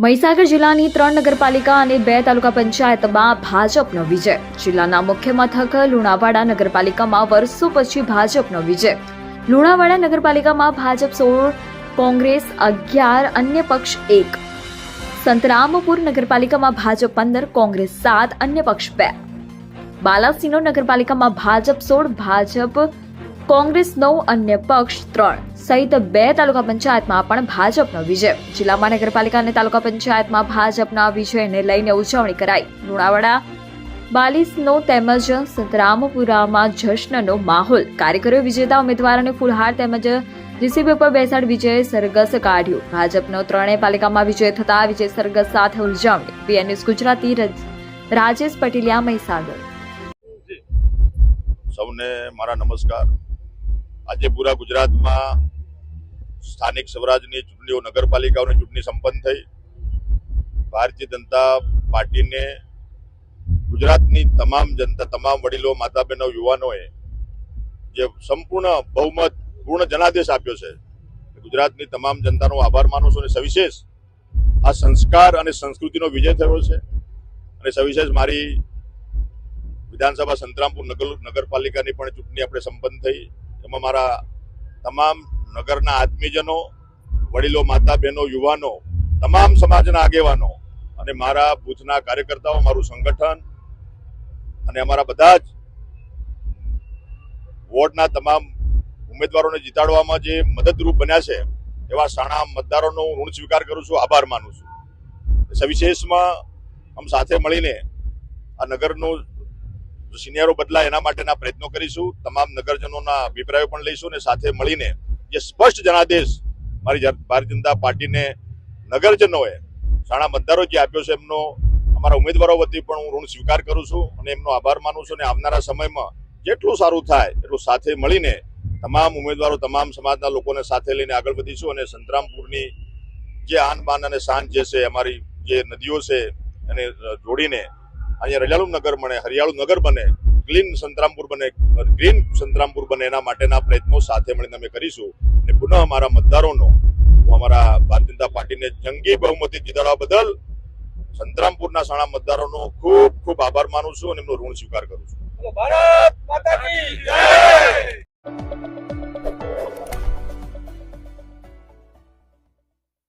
મહીસાગર જિલ્લાની ત્રણ નગરપાલિકા અને બે તાલુકા પંચાયતમાં ભાજપનો વિજય. જિલ્લાના મુખ્ય મથક લુણાવાડા નગરપાલિકામાં વર્ષો પછી ભાજપનો વિજય. લુણાવાડા નગરપાલિકામાં ભાજપ સોળ, કોંગ્રેસ અગિયાર, અન્ય પક્ષ એક. સંતરામપુર નગરપાલિકામાં ભાજપ પંદર, કોંગ્રેસ સાત, અન્ય પક્ષ બે. બાલાસિનો નગરપાલિકામાં ભાજપ સોળ, ભાજપ કોંગ્રેસ નવ, અન્ય પક્ષ ત્રણ. સહિત બે તાલુકા પંચાયતમાં પણ ભાજપનો વિજય. જિલ્લામાં નગરપાલિકા અને તાલુકા પંચાયતમાં ભાજપના વિજયને લઈને ઉજવણી કરાઈ. લુણાવાડા, બાલીસનો તેમજ સંતરામપુરામાં જશ્નનો માહોલ. કાર્યકરો, વિજેતા ઉમેદવારોને ફૂલહાર તેમજ જીસીબી પર બેસાડ વિજય સરગસ કાઢ્યો. ભાજપનો ત્રણેય પાલિકામાં વિજય થતા વિજય સરગસ સાથે ઉજવણી. પીએનએસ ગુજરાતી રજ- રાજેશ પટેલિયા મહીસાગર. સૌને મારા નમસ્કાર. આજે પૂરા ગુજરાતમાં સ્થાનિક સ્વરાજની ચૂંટણીઓ, નગરપાલિકાઓની ચૂંટણી સંપન્ન થઈ. ભારતીય જનતા પાર્ટીને ગુજરાતની તમામ જનતા, તમામ વડીલો માતા બહેનો યુવાનોએ જે સંપૂર્ણ બહુમત, પૂર્ણ જનાદેશ આપ્યો છે ગુજરાતની તમામ જનતાનો આભાર માનું છું અને સવિશેષ આ સંસ્કાર અને સંસ્કૃતિનો વિજય થયો છે અને સવિશેષ મારી વિધાનસભા સંતરામપુર નગર, નગરપાલિકાની પણ ચૂંટણી આપણે સંપન્ન થઈ. એમાં મારા તમામ નગરના આત્મીયજનો, વડીલો, માતા બહેનો, યુવાનો, તમામ સમાજના આગેવાનો અને મારા બૂથના કાર્યકર્તાઓ, મારું સંગઠન અને અમારા બધા જ વોર્ડના તમામ ઉમેદવારોને જીતાડવામાં જે મદદરૂપ બન્યા છે, એવા સાણા મતદારોનો ઋણ સ્વીકાર કરું છું, આભાર માનું છું. સવિશેષમાં આમ સાથે મળીને આ નગરનું સિનિયરો બદલાય એના માટેના પ્રયત્નો કરીશું. તમામ નગરજનોના અભિપ્રાયો પણ લઈશું અને સાથે મળીને જે સ્પષ્ટ જનાદેશ મારી ભારતીય જનતા પાર્ટીને નગરજનોએ સાણા મતદારો જે આપ્યો છે એમનો, અમારા ઉમેદવારો વતી પણ હું ઋણ સ્વીકાર કરું છું અને એમનો આભાર માનું છું અને આવનારા સમયમાં જેટલું સારું થાય એટલું સાથે મળીને તમામ ઉમેદવારો, તમામ સમાજના લોકોને સાથે લઈને આગળ વધીશું અને સંતરામપુરની જે આન બાન અને શાન જે છે, અમારી જે નદીઓ છે એને જોડીને અહીંયા રજાળુ નગર બને, હરિયાળુ નગર બને ક્લીન સંતરામપુર બને, ગ્રીન સંતરામપુર બને એના માટેના પ્રયત્નો સાથે મળીને અમે કરીશું. અને પુનઃ અમારા મતદારોનો, હું અમારા ભારતીય જનતા પાર્ટીને જંગી બહુમતી જીતાડવા બદલ સંતરામપુરના સાણા મતદારોનો ખૂબ ખૂબ આભાર માનું છું અને એમનો ઋણ સ્વીકાર કરું છું. ભારત માતા કી જય!